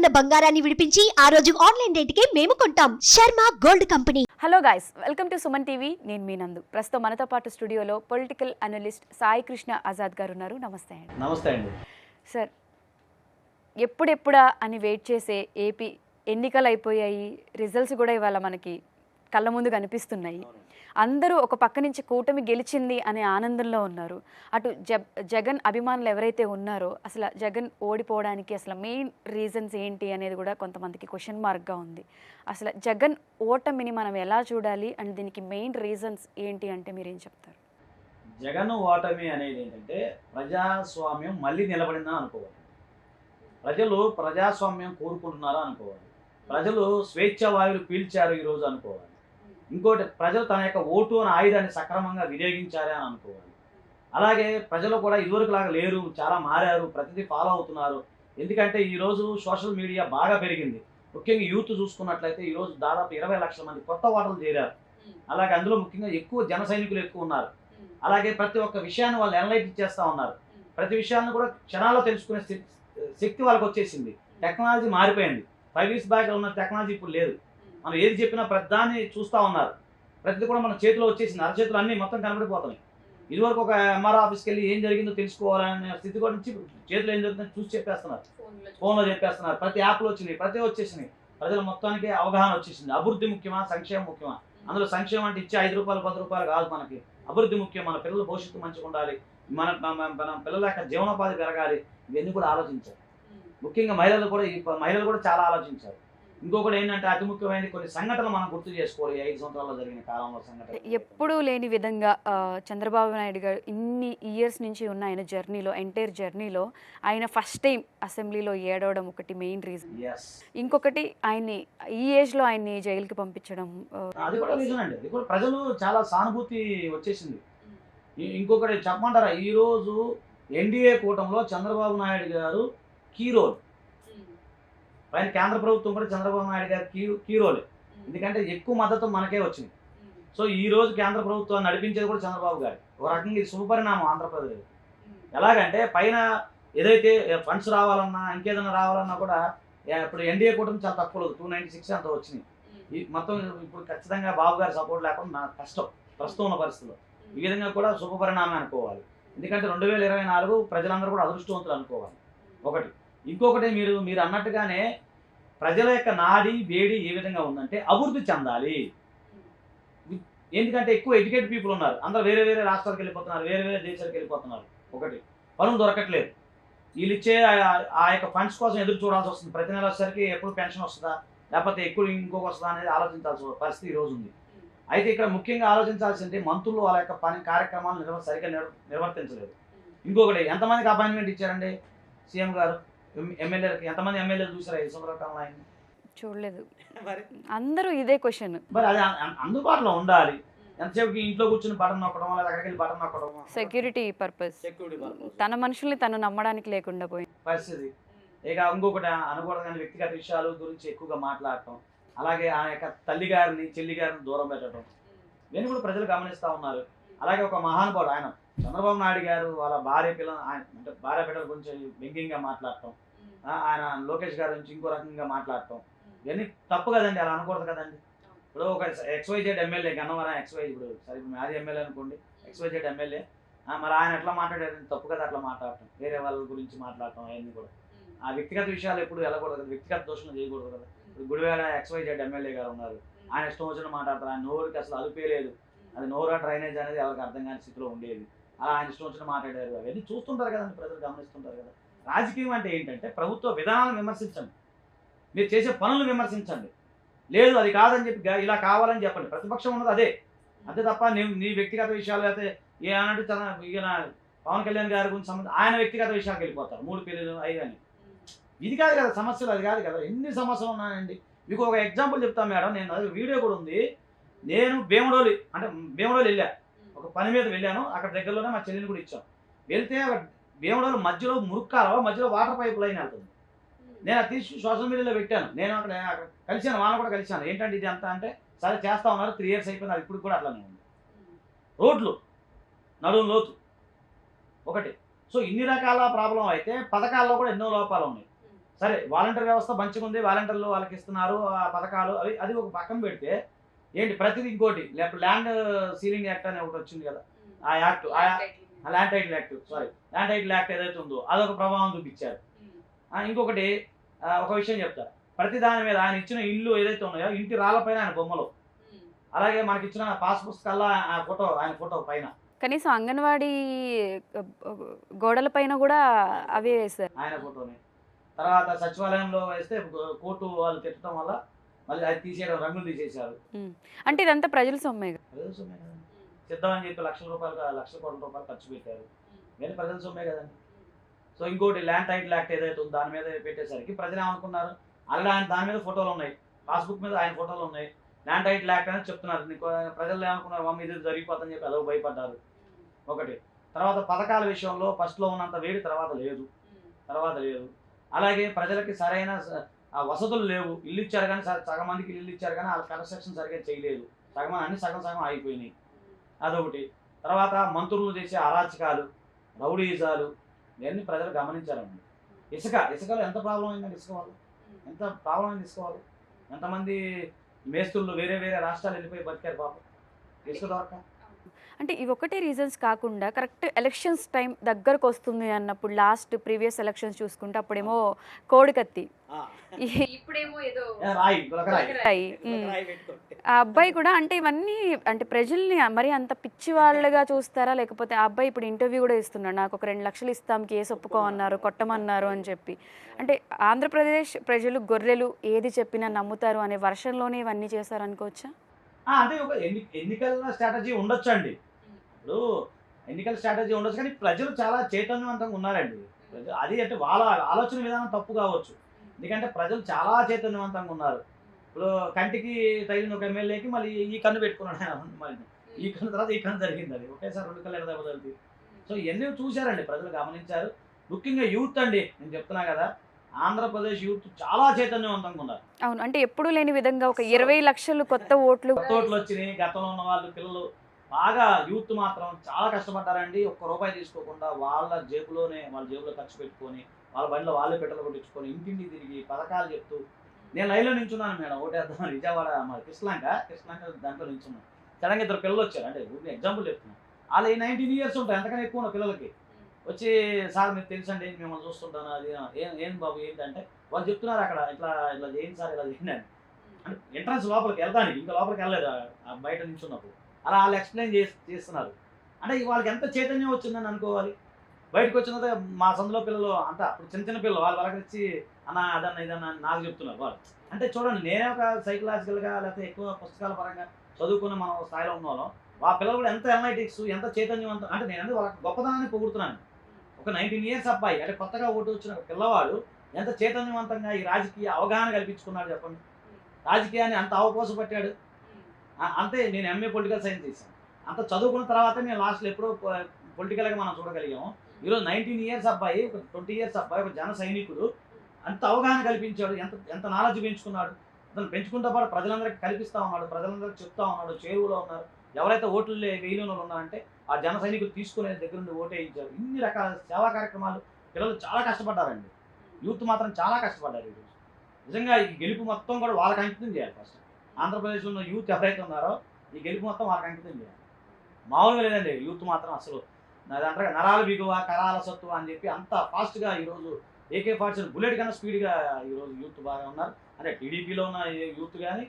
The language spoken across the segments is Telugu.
ఉన్న బంగారాన్ని విడిపించి ఆ రోజు ఆన్లైన్ రేటుకే మేము కొంటాం. Sharma gold company. Hello guys welcome to Suman TV. నేను మీ నందు. ప్రస్తుతం మనతో పాటు స్టూడియోలో పొలిటికల్ అనలిస్ట్ సాయి కృష్ణ ఆజాద్ గారు ఉన్నారు. నమస్తే అండి. నమస్తే అండి. సార్ ఎప్పుడెప్పుడా అని వెయిట్ చేసే ఏపీ ఎన్నికలు అయిపోయాయి. రిజల్ట్స్ కూడా ఇవాళ మనకి కళ్ళ ముందు కనిపిస్తున్నాయి. అందరూ ఒక పక్క నుంచి కూటమి గెలిచింది అనే ఆనందంలో ఉన్నారు. అటు జ జగన్ అభిమానులు ఎవరైతే ఉన్నారో అసలు జగన్ ఓడిపోవడానికి అసలు మెయిన్ రీజన్స్ ఏంటి అనేది కూడా కొంతమందికి క్వశ్చన్ మార్క్గా ఉంది. అసలు జగన్ ఓటమిని మనం ఎలా చూడాలి అండ్ దీనికి మెయిన్ రీజన్స్ ఏంటి అంటే మీరు ఏం చెప్తారు? జగన్ ఓటమి అనేది ఏంటంటే ప్రజాస్వామ్యం మళ్ళీ నిలబడిందా అనుకోవాలి. ప్రజలు ప్రజాస్వామ్యం కోరుకుంటున్నారా అనుకోవాలి. ప్రజలు స్వేచ్ఛ వాయువులు పీల్చారు ఈరోజు అనుకోవాలి. ఇంకోటి ప్రజలు తన యొక్క ఓటు అనే ఆయుధాన్ని సక్రమంగా వినియోగించారే అని అనుకోవాలి. అలాగే ప్రజలు కూడా ఇదివరకు లాగా లేరు చాలా మారారు ప్రతిదీ ఫాలో అవుతున్నారు. ఎందుకంటే ఈరోజు సోషల్ మీడియా బాగా పెరిగింది. ముఖ్యంగా యూత్ చూసుకున్నట్లయితే ఈరోజు దాదాపు ఇరవై లక్షల మంది కొత్త ఓటర్లు చేరారు. అలాగే అందులో ముఖ్యంగా ఎక్కువ జన సైనికులు ఎక్కువ ఉన్నారు. అలాగే ప్రతి ఒక్క విషయాన్ని వాళ్ళు ఎనలైజ్ చేస్తూ ఉన్నారు. ప్రతి విషయాన్ని కూడా క్షణాల్లో తెలుసుకునే శక్తి వాళ్ళకి వచ్చేసింది టెక్నాలజీ మారిపోయింది. ఫైవ్ ఇయర్స్ బ్యాక్ ఉన్న టెక్నాలజీ ఇప్పుడు లేదు. మనం ఏది చెప్పినా ప్రతిదాన్ని చూస్తూ ఉన్నారు. ప్రతిది కూడా మన చేతిలో వచ్చేసింది అరచేతులు అన్నీ మొత్తం కనబడిపోతున్నాయి. ఇదివరకు ఒక ఎంఆర్ ఆఫీస్కి వెళ్ళి ఏం జరిగిందో తెలుసుకోవాలనే స్థితి కూడా నుంచి చేతిలో ఏం జరుగుతుందో చూసి చెప్పేస్తున్నారు. ఫోన్లో చెప్పేస్తున్నారు. ప్రతి యాప్లో వచ్చినాయి ప్రతి వచ్చేసినాయి. ప్రజల మొత్తానికి అవగాహన వచ్చేసింది. అభివృద్ధి ముఖ్యమా సంక్షేమం ముఖ్యమా? అందులో సంక్షేమం అంటే ఇచ్చే ఐదు రూపాయలు పది రూపాయలు కాదు మనకి. అభివృద్ధి ముఖ్యం మన పిల్లల భవిష్యత్తు మంచిగా ఉండాలి. మన మన- పిల్లల యొక్క జీవనోపాధి పెరగాలి. ఇవన్నీ కూడా ఆలోచించారు. ముఖ్యంగా మహిళలు కూడా మహిళలు కూడా చాలా ఆలోచించారు. ఇంకొకటి ఏంటంటే అతి ముఖ్యమైన కొన్ని సంఘటనలు మనం గుర్తు చేసుకోవాలి. ఈ ఐదు సంవత్సరాల్లో జరిగిన కాలంలో సంఘటన ఎప్పుడూ లేని విధంగా చంద్రబాబు నాయుడు గారు ఇన్ని ఇయర్స్ నుంచి ఉన్న ఆయన జర్నీలో ఎంటైర్ జర్నీలో ఆయన ఫస్ట్ టైం అసెంబ్లీలో ఏడవడం ఒకటి మెయిన్ రీజన్. ఇంకొకటి ఆయన్ని ఈ ఏజ్లో ఆయన్ని జైలుకి పంపించడం అది కూడా రీజన్ అండి. అది కూడా ప్రజలు చాలా సానుభూతి వచ్చేసింది. ఇంకొకటి చెప్పమంటారా? ఈరోజు ఎన్డీఏ కూటంలో చంద్రబాబు నాయుడు గారు కీ రోల్. పైన కేంద్ర ప్రభుత్వం కూడా చంద్రబాబు నాయుడు గారు కీ కీ రోల్. ఎందుకంటే ఎక్కువ మద్దతు మనకే వచ్చింది. సో ఈ రోజు కేంద్ర ప్రభుత్వాన్ని నడిపించేది కూడా చంద్రబాబు గారు. ఒక రకంగా ఇది శుభపరిణామం ఆంధ్రప్రదేశ్ ఎలాగంటే పైన ఏదైతే ఫండ్స్ రావాలన్నా ఇంకేదైనా రావాలన్నా కూడా ఇప్పుడు ఎన్డీఏ కూటమి చాలా తక్కువ టూ నైన్టీ సిక్స్ అంత వచ్చినాయి ఈ మొత్తం ఇప్పుడు ఖచ్చితంగా బాబు గారి సపోర్ట్ లేకుండా కష్టం ప్రస్తుతం ఉన్న పరిస్థితుల్లో ఈ విధంగా కూడా శుభపరిణామం అనుకోవాలి. ఎందుకంటే రెండు వేల ఇరవై నాలుగు ప్రజలందరూ కూడా అదృష్టవంతులు అనుకోవాలి. ఒకటి. ఇంకొకటి మీరు మీరు అన్నట్టుగానే ప్రజల యొక్క నాడి వేడి ఏ విధంగా ఉందంటే అభివృద్ధి చెందాలి. ఎందుకంటే ఎక్కువ ఎడ్యుకేట్ పీపుల్ ఉన్నారు. అందరూ వేరే వేరే రాష్ట్రాలకు వెళ్ళిపోతున్నారు వేరే వేరే దేశాలకు వెళ్ళిపోతున్నారు. ఒకటి పనులు దొరకట్లేదు. వీళ్ళు ఇచ్చే ఆ- యొక్క ఫండ్స్ కోసం ఎదురు చూడాల్సి వస్తుంది. ప్రతి నెల వచ్చేసరికి ఎప్పుడు పెన్షన్ వస్తుందా? లేకపోతే ఎక్కువ ఇంకొక వస్తుందా అనేది ఆలోచించాల్సిన పరిస్థితి ఈరోజు రోజు ఉంది. అయితే ఇక్కడ ముఖ్యంగా ఆలోచించాల్సింది మంత్రులు వాళ్ళ యొక్క పని కార్యక్రమాలు నిర్వ సరిగ్గా నిర్వర్తించలేదు. ఇంకొకటి ఎంతమందికి అపాయింట్మెంట్ ఇచ్చారండి? సీఎం గారు? ఎమ్- ఎమ్మెల్యేలకి ఎంతమంది ఎమ్మెల్యేలు చూసారా ఆయన చూడలేదు. మరి? అందరూ ఇదే క్వశ్చన్ మరి అది అందుబాటులో ఉండాలి. ఎంతసేపు ఇంట్లో కూర్చుని బటన్ నొక్కడం లేదా అక్కడికి బటన్ నొక్కడం? Security purpose security purpose. తన మనుషుల్ని తను నమ్మడానికి లేకుండా పోయింది. పరిస్థితి. ఇక ఇంకొకటి అనకూడదని వ్యక్తిగత విషయాల గురించి ఎక్కువగా మాట్లాడటం. అలాగే ఆ యొక్క తల్లి గారిని చెల్లి గారిని దూరం పెట్టడం. ఇవన్నీ కూడా ప్రజలు గమనిస్తూ ఉన్నారు. అలాగే ఒక మహానుభావుడు ఆయన చంద్రబాబు నాయుడు గారు వాళ్ళ భార్య పిల్లల ఆయన అంటే భార్య పిల్లల గురించి వ్యంగ్యంగా మాట్లాడటం ఆయన లోకేష్ గారి గురించి ఇంకో రకంగా మాట్లాడటం. ఇవన్నీ తప్పు కదండి అలా అనకూడదు కదండి. ఇప్పుడు ఒక ఎక్స్వైజెడ్ ఎమ్మెల్యే గన్నవరం ఎక్స్వై ఇప్పుడు సరే ఇప్పుడు మాది ఎమ్మెల్యే అనుకోండి ఎక్స్వైజెడ్ ఎమ్మెల్యే. మరి ఆయన ఎట్లా మాట్లాడారు? తప్పు కదా అట్లా మాట్లాడటం. వేరే వాళ్ళ గురించి మాట్లాడటం అవన్నీ కూడా. ఆ వ్యక్తిగత విషయాలు ఎప్పుడు వెళ్ళకూడదు కదా వ్యక్తిగత దోషణలు చేయకూడదు కదా. ఇప్పుడు గుడివేళ ఎక్స్వైజెడ్ ఎమ్మెల్యే గారు ఉన్నారు. ఆయన ఇష్టం వచ్చిన మాట్లాడతారు. ఆయన నోరుకి అసలు అదుపే లేదు. అది నోరా డ్రైనేజ్ అనేది ఎవరికి అర్థం కాని స్థితిలో ఉండేది. అలా ఆయన ఇష్టం వచ్చిన మాట్లాడారు అవన్నీ చూస్తుంటారు కదండి ప్రజలు గమనిస్తుంటారు కదా. రాజకీయం అంటే ఏంటంటే ప్రభుత్వ విధానాలను విమర్శించండి. మీరు చేసే పనులు విమర్శించండి. లేదు అది కాదని చెప్పి ఇలా కావాలని చెప్పండి. ప్రతిపక్షం ఉన్నది అదే. అంతే తప్ప నేను నీ వ్యక్తిగత విషయాలు అయితే ఏ అన్నట్టు తన ఈయన పవన్ కళ్యాణ్ గారి గురించి సంబంధం ఆయన వ్యక్తిగత విషయాలకు వెళ్ళిపోతారు. మూడు పిల్లలు ఐదని ఇది కాదు కదా సమస్యలు అది కాదు కదా. ఎన్ని సమస్యలు ఉన్నాయండి? మీకు ఒక ఎగ్జాంపుల్ చెప్తాను మేడం. నేను అది వీడియో కూడా ఉంది. నేను భీమడోలి అంటే భీమడోలి వెళ్ళా. ఒక పని మీద వెళ్ళాను అక్కడ దగ్గరలోనే మా చెల్లిని కూడా ఇచ్చాం. వెళ్తే అక్కడ భీమడోలు మధ్యలో మురుక్కాల మధ్యలో వాటర్ పైప్ లైన్ వెళ్తుంది. నేను అది తీసి సోషల్ మీడియాలో పెట్టాను. నేను అక్కడ అక్కడ కలిశాను వాళ్ళని కూడా కలిశాను. ఏంటంటే ఇది అంతా అంటే సరే చేస్తా ఉన్నారు త్రీ ఇయర్స్ అయిపోయింది అది ఇప్పుడు కూడా అట్లానే ఉంది. రోడ్లు నడుము లోతు ఒకటి. సో ఇన్ని రకాల ప్రాబ్లం అయితే పథకాల్లో కూడా ఎన్నో లోపాలు ఉన్నాయి. సరే వాలంటీర్ వ్యవస్థ మంచిగా ఉంది వాలంటీర్లు వాళ్ళకి ఇస్తున్నారు ఆ పథకాలు అవి అది ఒక పక్కన పెడితే ఏంటి ప్రతిదీ ఇంకోటి. లేకపోతే ల్యాండ్ సీలింగ్ యాక్ట్ అని ఒకటి వచ్చింది కదా. ఆ యాక్ట్ ఆ land title act sorry land title act ఏదైతే ఉందో అదొక ప్రభావం చూపించారు. ఆ, ఇంకొకటి ఒక విషయం చెప్తా. ప్రతి దాని మీద ఆయన ఇచ్చిన ఇల్లు ఏదైతే ఉన్నాయో ఇంటి రాళ్ళపైన ఆయన బొమ్మలు. అలాగే మనకి ఇచ్చిన పాస్ పుస్తకాల్లో ఆ ఫోటో ఆయన ఫోటో పైన. కనీసం అంగన్వాడీ గోడల పైన కూడా అవే వేశారు. ఆయన ఫోటోని. తర్వాత సచివాలయంలో వేస్తే కోర్టు వాళ్ళు తిట్టడం వల్ల మళ్ళీ అది తీసేయడం రంగులు తీసేశారు. అంటే ఇదంతా ప్రజల సొమ్మే. ప్రజల సొమ్మే సిద్ధం అని చెప్పి లక్షల రూపాయలు లక్షల కోట్ల రూపాయలు ఖర్చు పెట్టారు. వేరే ప్రజల సొమ్మే కదండి సో ఇంకోటి ల్యాండ్ టైటిల్ యాక్ట్ ఏదైతే ఉందో దాని మీద పెట్టేసరికి ప్రజలు ఏమనుకున్నారు? ఆల్రెడీ ఆయన దాని మీద ఫోటోలు ఉన్నాయి. పాస్బుక్ మీద ఆయన ఫోటోలు ఉన్నాయి. ల్యాండ్ టైటిల్ యాక్ట్ అని చెప్తున్నారు. ప్రజలు ఏమనుకున్నారు? మమ్మీ ఇది జరిగిపోతుందని చెప్పి అదో భయపడ్డారు. ఒకటి. తర్వాత పథకాల విషయంలో ఫస్ట్లో ఉన్నంత వేడి తర్వాత లేదు. తర్వాత లేదు. అలాగే ప్రజలకి సరైన ఆ వసతులు లేవు. ఇల్లు ఇచ్చారు కానీ సగం మందికి ఇల్లు ఇచ్చారు కానీ వాళ్ళ కన్స్ట్రక్షన్ సరిగ్గా చేయలేదు. సగం అన్ని సగం సగం అయిపోయినాయి అదొకటి. తర్వాత మంత్రులు చేసే అరాచకాలు రౌడీజాలు ఇవన్నీ ప్రజలు గమనించారండి. ఇసుక ఇసుకలో ఎంత ప్రాబ్లం అయిందండి ఇసుక వాళ్ళు ఎంత ప్రాబ్లం అయింది ఇసుక వాళ్ళు ఎంతమంది మేస్తులు వేరే వేరే రాష్ట్రాలు వెళ్ళిపోయి బతికారు పాపం? ఇసుక దొరక అంటే ఇవి ఒకటే రీజన్స్ కాకుండా కరెక్ట్ ఎలక్షన్స్ టైం దగ్గరకు వస్తుంది అన్నప్పుడు లాస్ట్ ప్రీవియస్ ఎలక్షన్స్ చూసుకుంటే అప్పుడేమో కోడికత్తి ఇప్పుడేమో ఏదో ఏ, రాయి గులక రాయి. రాయి. ఉమ్. ఆ అబ్బాయి కూడా అంటే ఇవన్నీ అంటే ప్రజల్ని మరి అంత పిచ్చి వాళ్ళగా చూస్తారా? లేకపోతే ఆ అబ్బాయి ఇప్పుడు ఇంటర్వ్యూ కూడా ఇస్తున్నాడు. నాకు ఒక రెండు లక్షలు ఇస్తాం కేసు ఒప్పుకోమన్నారు కొట్టమన్నారు అని చెప్పి. అంటే ఆంధ్రప్రదేశ్ ప్రజలు గొర్రెలు ఏది చెప్పినా నమ్ముతారు అనే వర్షంలోనే ఇవన్నీ చేశారు అనుకోవచ్చా ఆ, అంటే ఒక ఎన్ని ఎన్నికల స్ట్రాటజీ ఉండొచ్చండి. ఇప్పుడు ఎన్నికల స్ట్రాటజీ ఉండొచ్చు కానీ ప్రజలు చాలా చైతన్యవంతంగా ఉన్నారండి. అది అంటే వాళ్ళ ఆలోచన విధానం తప్పు కావచ్చు. ఎందుకంటే ప్రజలు చాలా చైతన్యవంతంగా ఉన్నారు. ఇప్పుడు కంటికి తగిలిన ఒక ఎమ్మెల్యేకి మళ్ళీ ఈ కన్ను పెట్టుకున్నాడు ఆయన మళ్ళీ. ఈ కన్ను తర్వాత ఈ కన్ను జరిగింది అది. ఒకేసారి రెండు కళ్ళు ఎడదా బదులుతుంది సో ఇవన్నీ చూశారండి ప్రజలు గమనించారు. ముఖ్యంగా యూత్ అండి నేను చెప్తున్నా కదా ఆంధ్రప్రదేశ్ యూత్ చాలా చైతన్యవంతంగా ఉన్నారు. అవును అంటే ఎప్పుడూ లేని విధంగా ఒక ఇరవై లక్షలు కొత్త ఓట్లు కొత్త ఓట్లు వచ్చినాయి గతంలో ఉన్న వాళ్ళు పిల్లలు బాగా యూత్ మాత్రం చాలా కష్టపడ్డారండి. ఒక్క రూపాయి తీసుకోకుండా వాళ్ళ జేబులోనే వాళ్ళ జేబులో ఖర్చు పెట్టుకొని వాళ్ళ బండిలో వాళ్ళే పెట్టలు కొట్టించుకొని ఇంటింటి తిరిగి పథకాలు చెప్తూ నేను లైన్లో నించున్నాను మేడం ఓటేద్దాం విజయవాడ మా కృష్ణాంక కృష్ణాంక దాంట్లో నించున్నాను. సడన్గా ఇద్దరు పిల్లలు వచ్చారు. అంటే ఊరికి ఎగ్జాంపుల్ చెప్తున్నాను వాళ్ళు నైన్టీన్ ఇయర్స్ ఉంటాయి అంతకన్నా ఎక్కువ ఉన్న పిల్లలకి. వచ్చి సార్ మీకు తెలుసండి మిమ్మల్ని చూస్తుంటాను అది ఏం ఏం బాబు ఏంటంటే వాళ్ళు చెప్తున్నారు అక్కడ ఇట్లా ఇట్లా చేయండి సార్ ఇలా చేయండి అని. అంటే ఎంట్రన్స్ లోపలికి వెళ్తానికి ఇంకా లోపలికి వెళ్ళలేదు బయట నించున్నప్పుడు. అలా వాళ్ళు ఎక్స్ప్లెయిన్ చేసి చేస్తున్నారు. అంటే వాళ్ళకి ఎంత చైతన్యం వచ్చిందని అనుకోవాలి. బయటకు వచ్చిన మా సందులో పిల్లలు అంట అప్పుడు చిన్న చిన్న పిల్లలు వాళ్ళు వాళ్ళకి అన్న అదన్న ఇదన్న నాకు చెప్తున్నారు వాళ్ళు. అంటే చూడండి నేనే ఒక సైకలాజికల్గా లేకపోతే ఎక్కువ పుస్తకాల పరంగా చదువుకున్న మనం స్థాయిలో ఉన్న వాళ్ళం ఆ పిల్లలు కూడా ఎంత ఎనలైటిక్స్ ఎంత చైతన్యవంతం అంటే నేను వాళ్ళకి గొప్పదనాన్ని పొగుడుతున్నాను. ఒక నైన్టీన్ ఇయర్స్ అబ్బాయి అంటే కొత్తగా ఓటు వచ్చిన పిల్లవాడు ఎంత చైతన్యవంతంగా ఈ రాజకీయ అవగాహన కల్పించుకున్నాడు చెప్పండి. రాజకీయాన్ని అంత అవపోస పట్టాడు. అంతే నేను ఎంఏ పొలిటికల్ సైన్స్ చేశాను. అంత చదువుకున్న తర్వాత నేను లాస్ట్లో ఎప్పుడో పొలిటికల్గా మనం చూడగలిగాము. ఈరోజు నైన్టీన్ ఇయర్స్ అబ్బాయి ఒక ట్వంటీ ఇయర్స్ అబ్బాయి ఒక జన సైనికుడు. అంత అవగాహన కల్పించాడు ఎంత ఎంత నాలెడ్జ్ పెంచుకున్నాడు. అతను పెంచుకుంటూ పాటు ప్రజలందరికీ కల్పిస్తూ ఉన్నాడు ప్రజలందరికీ చెప్తా ఉన్నాడు చేరువులో ఉన్నారు. ఎవరైతే ఓట్లు వేయలేని ఉన్నారంటే ఆ జన సైనికులు తీసుకునే దగ్గర నుండి ఓటేయించారు ఇన్ని రకాల సేవా కార్యక్రమాలు పిల్లలు చాలా కష్టపడ్డారండి. యూత్ మాత్రం చాలా కష్టపడ్డారు ఈరోజు నిజంగా ఈ గెలుపు మొత్తం కూడా వాళ్ళకి అంకితం చేయాలి ఫస్ట్ ఆంధ్రప్రదేశ్లో ఉన్న యూత్ ఎవరైతే ఉన్నారో ఈ గెలుపు మొత్తం వాళ్ళకి అంకితం చేయాలి మామూలుగా లేదండి యూత్ మాత్రం అసలు అంటారు కదా, నరాలు బిగువ కరాల సత్తువ అని చెప్పి అంత ఫాస్ట్గా ఈరోజు ఏకే ఫార్టీ బుల్లెట్ కన్నా స్పీడ్గా ఈరోజు యూత్ బాగా ఉన్నారు. అంటే టీడీపీలో ఉన్న యూత్ కానీ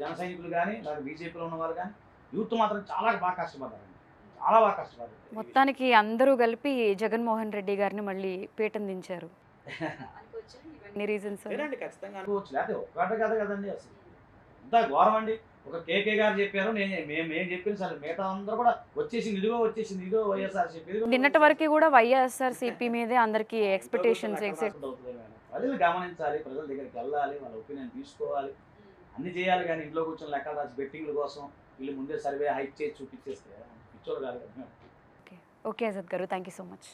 జన సైనికులు కానీ లేదా బీజేపీలో ఉన్న వాళ్ళు కానీ యూత్ మాత్రం చాలా బాగా కష్టపడ్డారండి. చాలా బాగా కష్టపడ్డారు. మొత్తానికి అందరూ కలిపి జగన్మోహన్ రెడ్డి గారిని మళ్ళీ పీఠం దించారు రీజన్స్ లేదండి ఖచ్చితంగా. అనుకోవచ్చు లేకపోతే ఒక్కటే కదా కదండి అసలు. ఇంత ఘోరం అండి. ఒక కేకే గారు చెప్పారు నేను మేము మేము చెప్పిన సరే మిగతా అందరూ కూడా వచ్చేసింది ఇదిగో వచ్చేసింది ఇదిగో వైఎస్ఆర్ చెప్పి నిన్నటి వరకు కూడా వైఎస్ఆర్ సిపి మీదే అందరికి ఎక్స్పెక్టేషన్స్ ప్రజలు గమనించాలి ప్రజల దగ్గరికి వెళ్ళాలి వాళ్ళ ఒపీనియన్ తీసుకోవాలి. అన్ని చేయాలి కానీ ఇంట్లో కూర్చొని లెక్కలు రాసి బెట్టింగ్ల కోసం వీళ్ళు ముందే సర్వే హైక్ చేసి చూపించేస్తే పిచ్చోళ్ళు కాదు కదా ఓకే అజద్ గారు థ్యాంక్ యూ సో మచ్